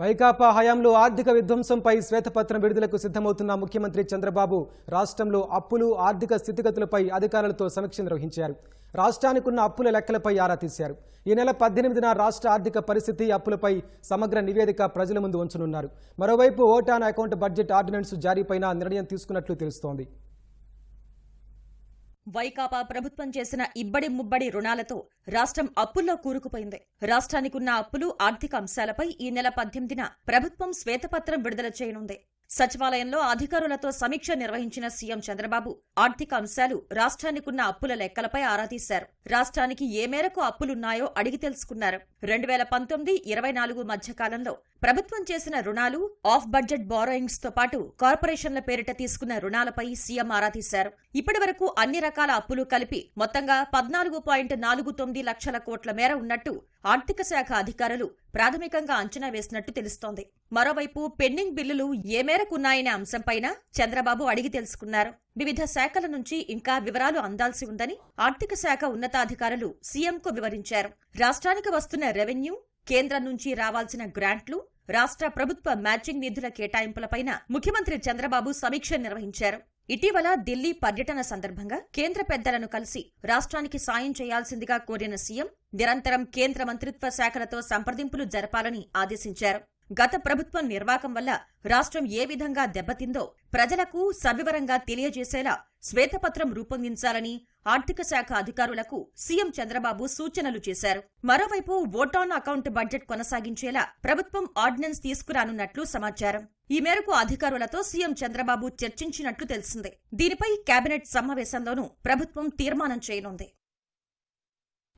వైకాపా హయాంలో ఆర్థిక విధ్వంసంపై శ్వేతపత్రం విడుదలకు సిద్ధమవుతున్న ముఖ్యమంత్రి చంద్రబాబు రాష్ట్రంలో అప్పులు ఆర్థిక స్థితిగతులపై అధికారులతో సమీక్ష నిర్వహించారు. రాష్ట్రానికి ఉన్న అప్పుల లెక్కలపై ఆరా తీశారు. ఈ నెల పద్దెనిమిదిన రాష్ట్ర ఆర్థిక పరిస్థితి అప్పులపై సమగ్ర నివేదిక ప్రజల ముందు ఉంచనున్నారు. మరోవైపు vote on account budget ordinance జారీపైన నిర్ణయం తీసుకున్నట్లు తెలుస్తోంది. వైకాపా ప్రభుత్వం చేసిన ఇబ్బడి ముబ్బడి రుణాలతో రాష్ట్రం అప్పుల్లో కూరుకుపోయింది. రాష్ట్రానికున్న అప్పులు ఆర్థిక అంశాలపై ఈ నెల పద్దెనిమిదిన ప్రభుత్వం శ్వేతపత్రం విడుదల చేయనుంది. సచివాలయంలో అధికారులతో సమీక్ష నిర్వహించిన సీఎం చంద్రబాబు ఆర్థిక అంశాలు రాష్ట్రానికున్న అప్పుల లెక్కలపై ఆరా తీశారు. రాష్ట్రానికి ఏ మేరకు అప్పులున్నాయో అడిగి తెలుసుకున్నారు. రెండు వేల పంతొమ్మిది ఇరవై నాలుగు మధ్య కాలంలో ప్రభుత్వం చేసిన రుణాలు ఆఫ్ బడ్జెట్ బారోయింగ్స్తో పాటు కార్పొరేషన్ల పేరిట తీసుకున్న రుణాలపై సీఎం ఆరా తీశారు. ఇప్పటి వరకు అన్ని రకాల అప్పులు కలిపి మొత్తంగా పద్నాలుగు పాయింట్ నాలుగు తొమ్మిది లక్షల కోట్ల మేర ఉన్నట్టు ఆర్థిక శాఖ అధికారులు ప్రాథమికంగా అంచనా వేసినట్టు తెలుస్తోంది. మరోవైపు పెండింగ్ బిల్లులు ఏ మేరకు ఉన్నాయనే అంశంపైన చంద్రబాబు అడిగి తెలుసుకున్నారు. వివిధ శాఖల నుంచి ఇంకా వివరాలు అందాల్సి ఉందని ఆర్థిక శాఖ ఉన్నతాధికారులు సీఎంకు వివరించారు. రాష్ట్రానికి వస్తున్న రెవెన్యూ కేంద్రం నుంచి రావాల్సిన గ్రాంట్లు రాష్ట్ర ప్రభుత్వ మ్యాచింగ్ నిధుల కేటాయింపులపైన ముఖ్యమంత్రి చంద్రబాబు సమీక్ష నిర్వహించారు. ఇటీవల ఢిల్లీ పర్యటన సందర్భంగా కేంద్ర పెద్దలను కలిసి రాష్ట్రానికి సాయం చేయాల్సిందిగా కోరిన సీఎం నిరంతరం కేంద్ర మంత్రిత్వ శాఖలతో సంప్రదింపులు జరపాలని ఆదేశించారు. గత ప్రభుత్వం నిర్వాకం వల్ల రాష్ట్రం ఏ విధంగా దెబ్బతిందో ప్రజలకు సవివరంగా తెలియజేసేలా శ్వేతపత్రం రూపొందించాలని ఆర్థిక శాఖ అధికారులకు సీఎం చంద్రబాబు సూచనలు చేశారు. మరోవైపు ఓటాన్ అకౌంట్ బడ్జెట్ కొనసాగించేలా ప్రభుత్వం ఆర్డినెన్స్ తీసుకురానున్నట్లు సమాచారం. ఈ మేరకు అధికారులతో సీఎం చంద్రబాబు చర్చించినట్లు తెలిసిందే. దీనిపై కేబినెట్ సమావేశంలోనూ ప్రభుత్వం తీర్మానం చేయనుంది.